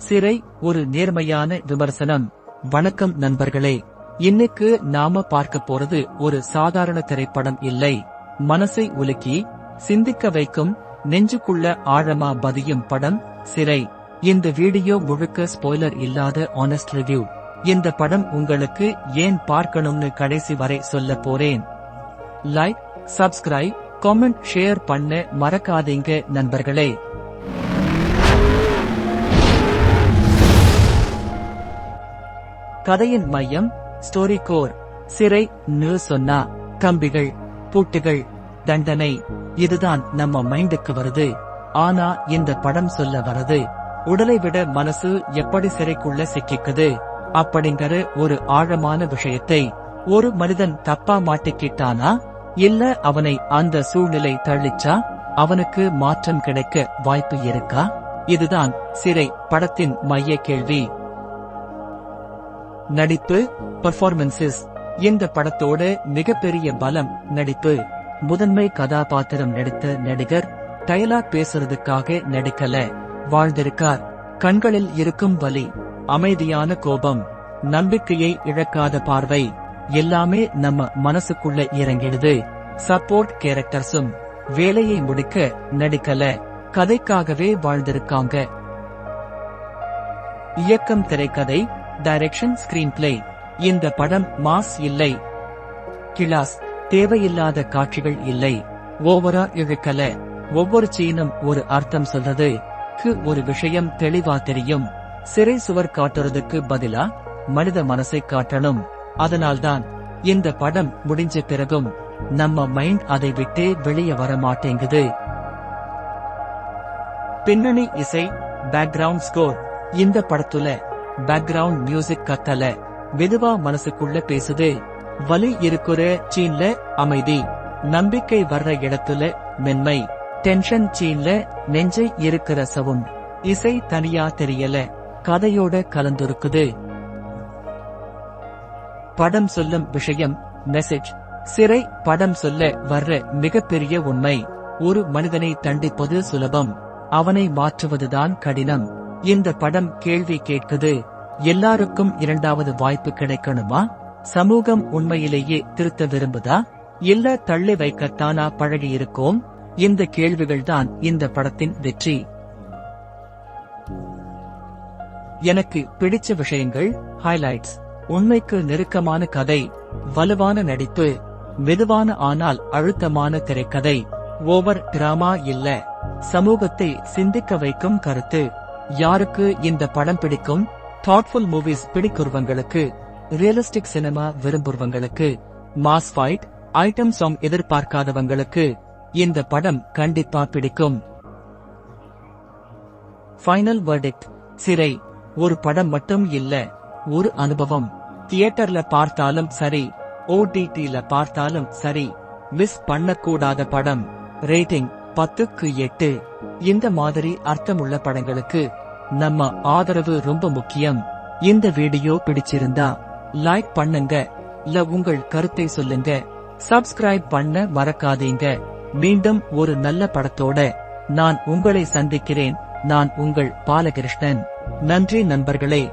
சிறை ஒரு நேர்மையான விமர்சனம். வணக்கம் நண்பர்களே. இன்னைக்கு நாம பார்க்க போறது ஒரு சாதாரண திரைப்படம் இல்லை. மனசை உலுக்கி சிந்திக்க வைக்கும் நெஞ்சுக்குள்ள ஆழமா பதியும் படம் சிறை. இந்த வீடியோ முழுக்க ஸ்பாய்லர் இல்லாத ஆனஸ்ட் ரிவ்யூ இந்த படம் உங்களுக்கு ஏன் பார்க்கணும்னு கடைசி வரை சொல்ல போறேன். லைக் சப்ஸ்கிரைப் காமெண்ட் ஷேர் பண்ண மறக்காதீங்க நண்பர்களே. கதையின் மையம் ஸ்டோரி கோர். சிறை சொன்னா கம்பிகள் பூட்டுகள் தண்டனை. இதுதான் நம்ம மைண்டுக்கு வருது. ஆனா இந்த படம் சொல்ல வருது உடலை விட மனசு எப்படி சிறைக்குள்ள சிக்கிக்குது? அப்படிங்கிற ஒரு ஆழமான விஷயத்தை ஒரு மனிதன் தப்பா மாட்டிக்கிட்டானா? இல்ல அவனை அந்த சூழ்நிலை தள்ளிச்சா? அவனுக்கு மாற்றம் கிடைக்க வாய்ப்பு இருக்கா? இதுதான் சிறை படத்தின் மைய கேள்வி. நடிப்பு பர்ஃபார்மன்சஸ் இந்த படத்தோட மிகப்பெரிய பலம் நடிப்பு. முதன்மை கதாபாத்திரம் நடித்த நடிகர் டயலாக் பேசுறதுக்காக நடிக்கல. வாழ்ந்திருக்கார். கண்களில் இருக்கும் வலி அமைதியான கோபம் நம்பிக்கையை இழக்காத பார்வை. எல்லாமே நம்ம மனசுக்குள்ள இறங்கிடுது. சப்போர்ட் கேரக்டர்ஸும் வேலையை முடிக்க நடிக்கல. கதைக்காகவே வாழ்ந்திருக்காங்க. இயக்கம் திரைக்கதை டைரக்ஷன் ஸ்கிரீன் பிளே இந்த படம் மாஸ் இல்லை. கிளாஸ் தேவையில்லாத காட்சிகள் இல்லை. ஓவரா இழுக்கல. ஒவ்வொரு சீனும் ஒரு அர்த்தம் சொல்றது. க்கு ஒரு விஷயம் தெளிவா தெரியும். சிறை சுவர் காட்டுறதுக்கு பதிலா மனித மனசை காட்டணும். அதனால்தான் இந்த படம் முடிஞ்ச பிறகும் நம்ம மைண்ட் அதை விட்டே வெளியே வர மாட்டேங்குது. பின்னணி இசை பேக்ரவுண்ட் ஸ்கோர் இந்த படத்துல பேக்ரவுண்ட் மியூசிக் கத்தல. மெதுவா மனசுக்குள்ள பேசுது. வலி இருக்கிற சீன்ல அமைதி. நம்பிக்கை வர்ற இடத்துல மென்மை. டென்ஷன் சீன்ல நெஞ்சை இருக்கிற சவும் இசை தனியா தெரியல. கதையோட கலந்துருக்குது. படம் சொல்லும் விஷயம் மெசேஜ் சிறை படம் சொல்ல வர்ற மிகப்பெரிய உண்மை. ஒரு மனிதனை தண்டிப்பது சுலபம். அவனை மாற்றுவதுதான் கடினம். இந்த படம் கேள்வி கேட்குது. எல்லாருக்கும் இரண்டாவது வாய்ப்பு கிடைக்கணுமா? சமூகம் உண்மையிலேயே திருத்த விரும்புதா? இல்ல தள்ளி வைக்கத்தானா பழகியிருக்கோம்? இந்த கேள்விகள்தான் இந்த படத்தின் வெற்றி. எனக்கு பிடிச்ச விஷயங்கள் ஹைலைட்ஸ் உண்மைக்கு நெருக்கமான கதை வலுவான நடிப்பு மெதுவான ஆனால் அழுத்தமான திரைக்கதை. ஓவர் டிராமா இல்ல. சமூகத்தை சிந்திக்க வைக்கும் கருத்து. யாருக்கு இந்த படம் பிடிக்கும்? தாட்ஃபுல் மூவிஸ் பிடிக்கிறவங்களுக்கு ரியலிஸ்டிக் சினிமா விரும்புறவங்களுக்கு மாஸ் ஃபைட் ஐட்டம் சாங் எதிர்பார்க்காதவங்களுக்கு இந்த படம் கண்டிப்பா பிடிக்கும். ஃபைனல் verdict சிறை. ஒரு படம் மட்டும் இல்ல ஒரு அனுபவம். தியேட்டர்ல பார்த்தாலும் சரி ஓடிடில பார்த்தாலும் சரி மிஸ் பண்ணக்கூடாத படம். ரேட்டிங் பத்துக்கு எட்டு. இந்த மாதிரி அர்த்தமுள்ள படங்களுக்கு நம்ம ஆதரவு ரொம்ப முக்கியம். இந்த வீடியோ பிடிச்சிருந்தா லைக் பண்ணுங்க. இல்ல உங்கள் கருத்தை சொல்லுங்க. சப்ஸ்கிரைப் பண்ண மறக்காதீங்க. மீண்டும் ஒரு நல்ல படத்தோட நான் உங்களை சந்திக்கிறேன். நான் உங்கள் பாலகிருஷ்ணன். நன்றி நண்பர்களே.